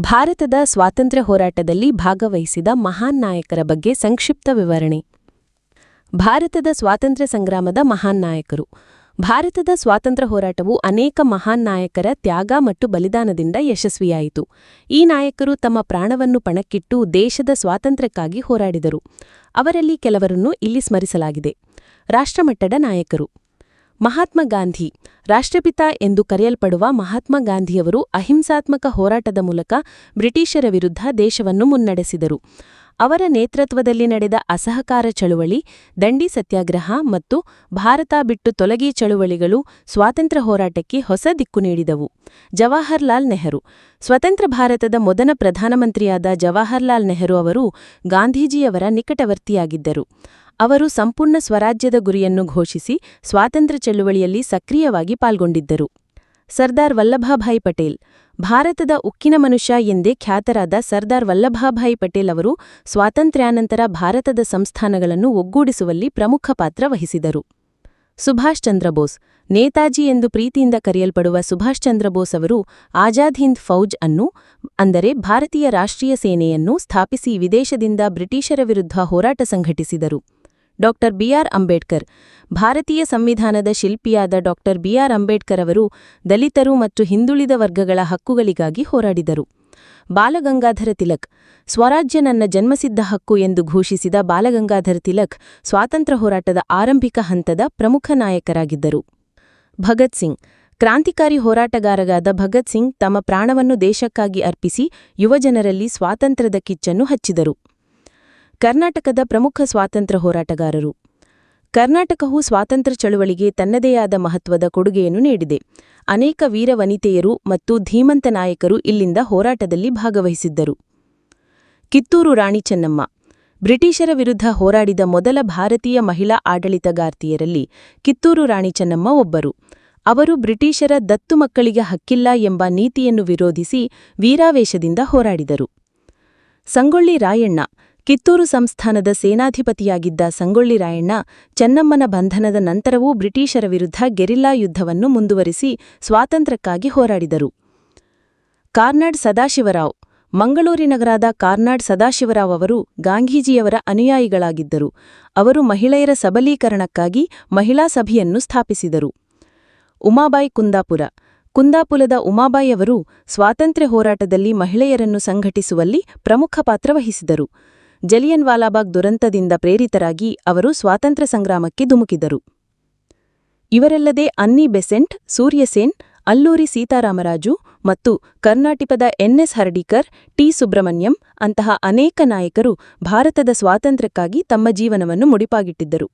ಭಾರತದ ಸ್ವಾತಂತ್ರ್ಯ ಹೋರಾಟದಲ್ಲಿ ಭಾಗವಹಿಸಿದ ಮಹಾನ್ ನಾಯಕರ ಬಗ್ಗೆ ಸಂಕ್ಷಿಪ್ತ ವಿವರಣೆ. ಭಾರತದ ಸ್ವಾತಂತ್ರ್ಯ ಸಂಗ್ರಾಮದ ಮಹಾನ್ ನಾಯಕರು. ಭಾರತದ ಸ್ವಾತಂತ್ರ್ಯ ಹೋರಾಟವು ಅನೇಕ ಮಹಾನ್ ನಾಯಕರ ತ್ಯಾಗ ಮತ್ತು ಬಲಿದಾನದಿಂದ ಯಶಸ್ವಿಯಾಯಿತು. ಈ ನಾಯಕರು ತಮ್ಮ ಪ್ರಾಣವನ್ನು ಪಣಕ್ಕಿಟ್ಟು ದೇಶದ ಸ್ವಾತಂತ್ರ್ಯಕ್ಕಾಗಿ ಹೋರಾಡಿದರು. ಅವರಲ್ಲಿ ಕೆಲವರನ್ನು ಇಲ್ಲಿ ಸ್ಮರಿಸಲಾಗಿದೆ. ರಾಷ್ಟ್ರಮಟ್ಟದ ನಾಯಕರು. ಮಹಾತ್ಮ ಗಾಂಧಿ. ರಾಷ್ಟ್ರಪಿತ ಎಂದು ಕರೆಯಲ್ಪಡುವ ಮಹಾತ್ಮ ಗಾಂಧಿಯವರು ಅಹಿಂಸಾತ್ಮಕ ಹೋರಾಟದ ಮೂಲಕ ಬ್ರಿಟಿಷರ ವಿರುದ್ಧ ದೇಶವನ್ನು ಮುನ್ನಡೆಸಿದರು. ಅವರ ನೇತೃತ್ವದಲ್ಲಿ ನಡೆದ ಅಸಹಕಾರ ಚಳುವಳಿ, ದಂಡಿ ಸತ್ಯಾಗ್ರಹ ಮತ್ತು ಭಾರತ ಬಿಟ್ಟು ತೊಲಗಿ ಚಳುವಳಿಗಳು ಸ್ವಾತಂತ್ರ್ಯ ಹೋರಾಟಕ್ಕೆ ಹೊಸ ದಿಕ್ಕು ನೀಡಿದವು. ಜವಾಹರ್ಲಾಲ್ ನೆಹರು. ಸ್ವತಂತ್ರ ಭಾರತದ ಮೊದಲ ಪ್ರಧಾನಮಂತ್ರಿಯಾದ ಜವಾಹರ್ಲಾಲ್ ನೆಹರು ಅವರು ಗಾಂಧೀಜಿಯವರ ನಿಕಟವರ್ತಿಯಾಗಿದ್ದರು. ಅವರು ಸಂಪೂರ್ಣ ಸ್ವರಾಜ್ಯದ ಗುರಿಯನ್ನು ಘೋಷಿಸಿ ಸ್ವಾತಂತ್ರ್ಯ ಚಳುವಳಿಯಲ್ಲಿ ಸಕ್ರಿಯವಾಗಿ ಪಾಲ್ಗೊಂಡಿದ್ದರು. ಸರ್ದಾರ್ ವಲ್ಲಭಾಭಾಯಿ ಪಟೇಲ್, ಭಾರತದ ಉಕ್ಕಿನ ಮನುಷ್ಯ ಎಂದೇ ಖ್ಯಾತರಾದ ಸರ್ದಾರ್ ವಲ್ಲಭಾಭಾಯಿ ಪಟೇಲ್ ಅವರು ಸ್ವಾತಂತ್ರ್ಯಾನಂತರ ಭಾರತದ ಸಂಸ್ಥಾನಗಳನ್ನು ಒಗ್ಗೂಡಿಸುವಲ್ಲಿ ಪ್ರಮುಖ ಪಾತ್ರ ವಹಿಸಿದರು. ಸುಭಾಷ್ ಚಂದ್ರ ಬೋಸ್, ನೇತಾಜಿ ಎಂದು ಪ್ರೀತಿಯಿಂದ ಕರೆಯಲ್ಪಡುವ ಸುಭಾಷ್ ಚಂದ್ರ ಬೋಸ್ ಅವರು ಆಜಾದ್ ಹಿಂದ್ ಫೌಜ್ ಅನ್ನು, ಅಂದರೆ ಭಾರತೀಯ ರಾಷ್ಟ್ರೀಯ ಸೇನೆಯನ್ನು ಸ್ಥಾಪಿಸಿ ವಿದೇಶದಿಂದ ಬ್ರಿಟಿಷರ ವಿರುದ್ಧ ಹೋರಾಟ ಸಂಘಟಿಸಿದರು. Doctor B R Ambedkar. ಭಾರತೀಯ ಸಂವಿಧಾನದ ಶಿಲ್ಪಿಯಾದ ಡಾಕ್ಟರ್ ಬಿಆರ್ ಅಂಬೇಡ್ಕರ್ ಅವರು ದಲಿತರು ಮತ್ತು ಹಿಂದುಳಿದ ವರ್ಗಗಳ ಹಕ್ಕುಗಳಿಗಾಗಿ ಹೋರಾಡಿದರು. ಬಾಲಗಂಗಾಧರ ತಿಲಕ್. ಸ್ವರಾಜ್ಯ ನನ್ನ ಜನ್ಮಸಿದ್ಧ ಹಕ್ಕು ಎಂದು ಘೋಷಿಸಿದ ಬಾಲಗಂಗಾಧರ ತಿಲಕ್ ಸ್ವಾತಂತ್ರ್ಯ ಹೋರಾಟದ ಆರಂಭಿಕ ಹಂತದ ಪ್ರಮುಖ ನಾಯಕರಾಗಿದ್ದರು. ಭಗತ್ ಸಿಂಗ್. ಕ್ರಾಂತಿಕಾರಿ ಹೋರಾಟಗಾರರಾದ ಭಗತ್ ಸಿಂಗ್ ತಮ್ಮ ಪ್ರಾಣವನ್ನು ದೇಶಕ್ಕಾಗಿ ಅರ್ಪಿಸಿ ಯುವಜನರಲ್ಲಿ ಸ್ವಾತಂತ್ರ್ಯದ ಕಿಚ್ಚನ್ನು ಹಚ್ಚಿದರು. ಕರ್ನಾಟಕದ ಪ್ರಮುಖ ಸ್ವಾತಂತ್ರ್ಯ ಹೋರಾಟಗಾರರು. ಕರ್ನಾಟಕವು ಸ್ವಾತಂತ್ರ್ಯ ಚಳುವಳಿಗೆ ತನ್ನದೇ ಆದ ಮಹತ್ವದ ಕೊಡುಗೆಯನ್ನು ನೀಡಿದೆ. ಅನೇಕ ವೀರ ವನಿತೆಯರು ಮತ್ತು ಧೀಮಂತ ನಾಯಕರು ಇಲ್ಲಿಂದ ಹೋರಾಟದಲ್ಲಿ ಭಾಗವಹಿಸಿದ್ದರು. ಕಿತ್ತೂರು ರಾಣಿ ಚೆನ್ನಮ್ಮ. ಬ್ರಿಟಿಷರ ವಿರುದ್ಧ ಹೋರಾಡಿದ ಮೊದಲ ಭಾರತೀಯ ಮಹಿಳಾ ಆಡಳಿತಗಾರ್ತಿಯರಲ್ಲಿ ಕಿತ್ತೂರು ರಾಣಿ ಚೆನ್ನಮ್ಮ ಒಬ್ಬರು. ಅವರು ಬ್ರಿಟಿಷರ ದತ್ತು ಮಕ್ಕಳಿಗೆ ಹಕ್ಕಿಲ್ಲ ಎಂಬ ನೀತಿಯನ್ನು ವಿರೋಧಿಸಿ ವೀರಾವೇಶದಿಂದ ಹೋರಾಡಿದರು. ಸಂಗೊಳ್ಳಿ ರಾಯಣ್ಣ. ಕಿತ್ತೂರು ಸಂಸ್ಥಾನದ ಸೇನಾಧಿಪತಿಯಾಗಿದ್ದ ಸಂಗೊಳ್ಳಿ ರಾಯಣ್ಣ, ಚೆನ್ನಮ್ಮನ ಬಂಧನದ ನಂತರವೂ ಬ್ರಿಟಿಷರ ವಿರುದ್ಧ ಗೆರಿಲ್ಲಾ ಯುದ್ಧವನ್ನು ಮುಂದುವರಿಸಿ ಸ್ವಾತಂತ್ರ್ಯಕ್ಕಾಗಿ ಹೋರಾಡಿದರು. ಕಾರ್ನಾಡ್ ಸದಾಶಿವರಾವ್ ಮಂಗಳೂರಿನಗರಾದ ಕಾರ್ನಾಡ್ ಸದಾಶಿವರಾವ್ ಅವರು ಗಾಂಧೀಜಿಯವರ ಅನುಯಾಯಿಗಳಾಗಿದ್ದರು. ಅವರು ಮಹಿಳೆಯರ ಸಬಲೀಕರಣಕ್ಕಾಗಿ ಮಹಿಳಾ ಸಭೆಯನ್ನು ಸ್ಥಾಪಿಸಿದರು. ಉಮಾಬಾಯಿ ಕುಂದಾಪುರ, ಕುಂದಾಪುರದ ಉಮಾಬಾಯಿ ಅವರು ಸ್ವಾತಂತ್ರ್ಯ ಹೋರಾಟದಲ್ಲಿ ಮಹಿಳೆಯರನ್ನು ಸಂಘಟಿಸುವಲ್ಲಿ ಪ್ರಮುಖ ಪಾತ್ರ ವಹಿಸಿದರು. ಜಲಿಯನ್ ವಾಲಾಬಾಗ್ ದುರಂತದಿಂದ ಪ್ರೇರಿತರಾಗಿ ಅವರು ಸ್ವಾತಂತ್ರ್ಯ ಸಂಗ್ರಾಮಕ್ಕೆ ಧುಮುಕಿದರು. ಇವರಲ್ಲದೆ ಅನ್ನಿ ಬೆಸೆಂಟ್ ಸೂರ್ಯಸೇನ್ ಅಲ್ಲೂರಿ ಸೀತಾರಾಮರಾಜು ಮತ್ತು ಕರ್ನಾಟಕದ ಎನ್ಎಸ್ ಹರ್ಡಿಕರ್, ಟಿ ಸುಬ್ರಹ್ಮಣ್ಯಂ ಅಂತಹ ಅನೇಕ ನಾಯಕರು ಭಾರತದ ಸ್ವಾತಂತ್ರ್ಯಕ್ಕಾಗಿ ತಮ್ಮ ಜೀವನವನ್ನು ಮುಡಿಪಾಗಿಟ್ಟಿದ್ದರು.